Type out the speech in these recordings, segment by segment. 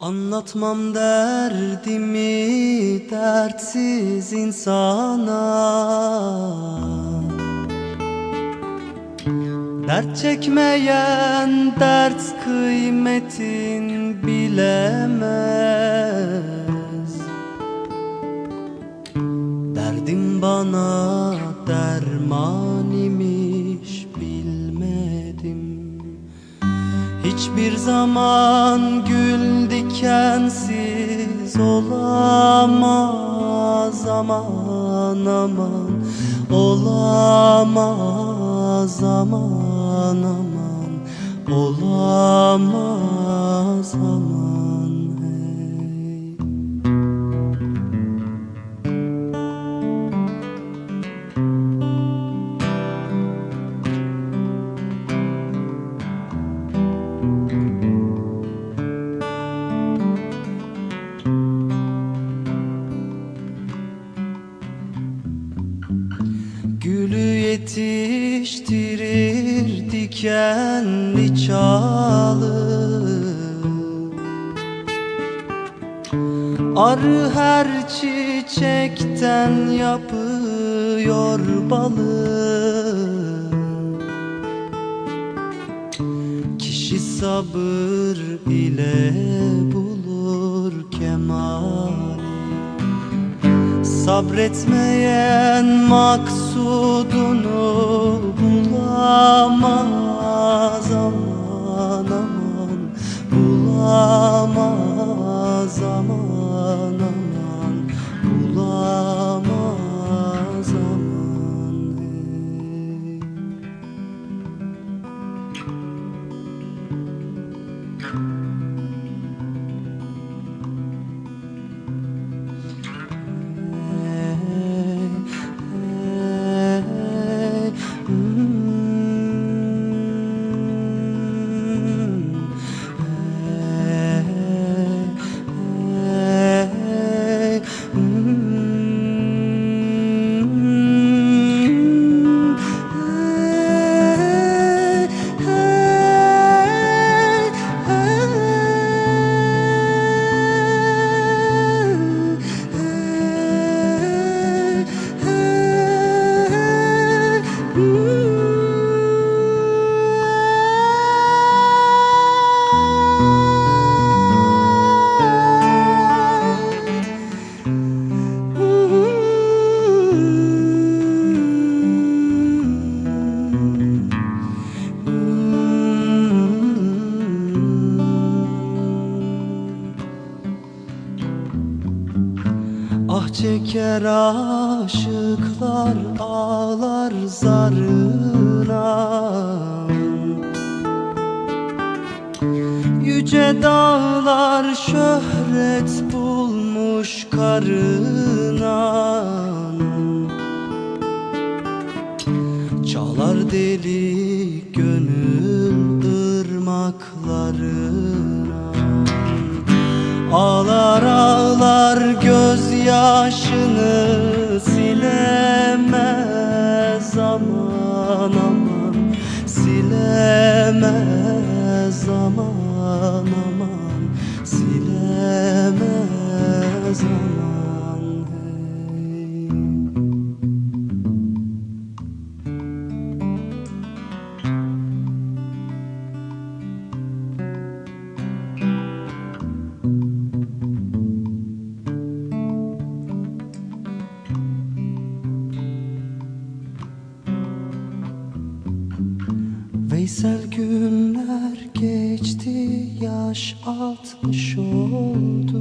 Anlatmam derdimi dertsiz insana. Dert çekmeyen dert kıymetin bilemez. Derdim bana derman imiş bilmedim. Hiçbir zaman gül dikensiz olamaz aman aman. Olamaz aman yetiştirir dikenli çalı Arı her çiçekten yapıyor balı. Kişi sabır ile bulur Sabretmeyen maksudunu bulamaz Ah çeker aşıklar ağlar zarına. Yüce dağlar şöhret bulmuş karına. Çalar deli gönül ırmaklarına gözyaşını silemez aman aman. Silemez aman aman Veysel günler geçti yaş altmış oldu.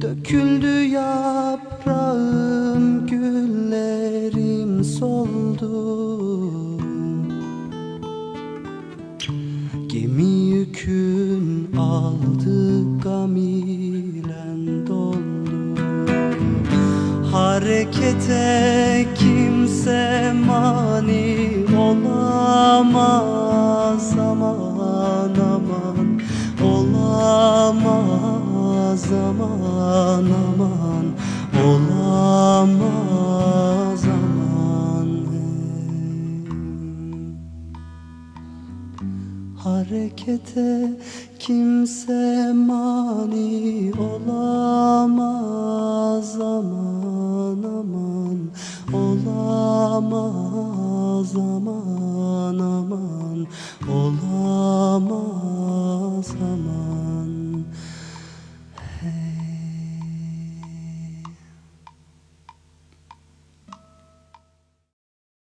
Döküldü yaprağım güllerim soldu. Gemi yükün aldı gam Harekete kimse mani olamaz. Aman aman. Olamaz aman aman. Olamaz aman. Hey. Harekete kimse mani olamaz. Aman Olamaz aman aman. Olamaz aman